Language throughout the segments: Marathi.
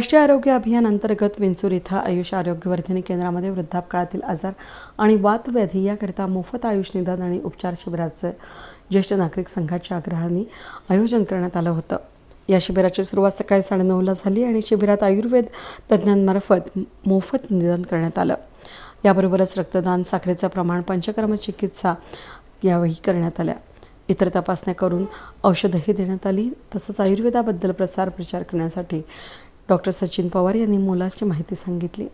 राष्ट्रीय आरोग्य अभियान अंतर्गत विंचूर इथं आयुष आरोग्यवर्धिनी केंद्रामध्ये वृद्धापकाळातील आजार आणि वातव्याधी याकरिता मोफत आयुष निदान आणि उपचार शिबिराचं ज्येष्ठ नागरिक संघाच्या आग्रहाने आयोजन करण्यात आलं होतं. या शिबिराची सुरुवात सकाळी साडेनऊला झाली आणि शिबिरात आयुर्वेद तज्ज्ञांमार्फत मोफत निदान करण्यात आलं. याबरोबरच रक्तदान साखरेचं प्रमाण पंचकर्म चिकित्सा यावेळी करण्यात आल्या. इतर तपासण्या करून औषधही देण्यात आली. तसंच आयुर्वेदाबद्दल प्रसार प्रचार करण्यासाठी डॉक्टर सचिन पवार यांनी मोलाची माहिती सांगितली.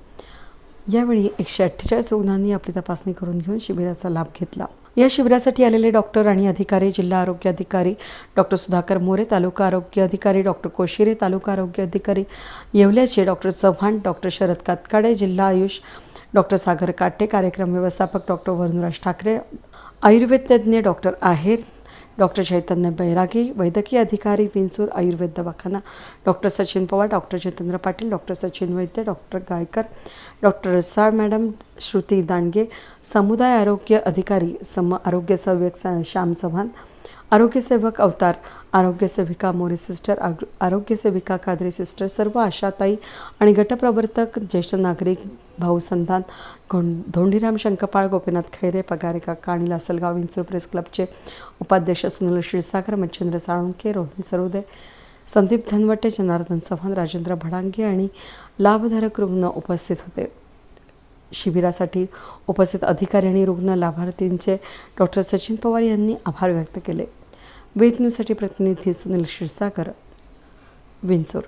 यावेळी एकशे अठ्ठेचाळीस रुग्णांनी आपली तपासणी करून घेऊन शिबिराचा लाभ घेतला. या शिबिरासाठी आलेले डॉक्टर आणि अधिकारी जिल्हा आरोग्य अधिकारी डॉक्टर सुधाकर मोरे तालुका आरोग्य अधिकारी डॉक्टर कोशिरे तालुका आरोग्य अधिकारी येवल्याचे डॉक्टर चव्हाण डॉक्टर शरद कातकाडे जिल्हा आयुष डॉक्टर सागर काटे कार्यक्रम व्यवस्थापक डॉक्टर वरुणराज ठाकरे आयुर्वेद तज्ज्ञ डॉक्टर आहेर डॉक्टर चैतन्य बैरागी वैद्यकीय अधिकारी विंचूर आयुर्वेद दवाखाना doctor Sachin Pawar doctor Jitendra Patil doctor Sachin Vaidya doctor Gaikar doctor Rasal madam Shruti Dandge समुदाय आरोग्य अधिकारी सम आरोग्य सेवक श्याम चव्हाण आरोग्यसेवक अवतार आरोग्यसेविका मोरे सिस्टर आग- आरोग्यसेविका कादरी सिस्टर सर्व आशाताई आणि गटप्रवर्तक ज्येष्ठ नागरिक भाऊ संधान घों- धोंडीराम शंकपाळ गोपीनाथ खैरे पगारे काका आणि लासलगाव विंचूर प्रेस क्लबचे उपाध्यक्ष सुनील क्षीरसागर मच्छिंद्र साळुंके रोहन सरोदय संदीप धनवटे जनार्दन चव्हाण राजेंद्र भडांगे आणि लाभधारक रुग्ण उपस्थित होते. शिबिरासाठी उपस्थित अधिकारी आणि रुग्ण लाभार्थींचे डॉक्टर सचिन पवार यांनी आभार व्यक्त केले. वेद न्यूजसाठी प्रतिनिधी सुनील क्षीरसागर विंचूर.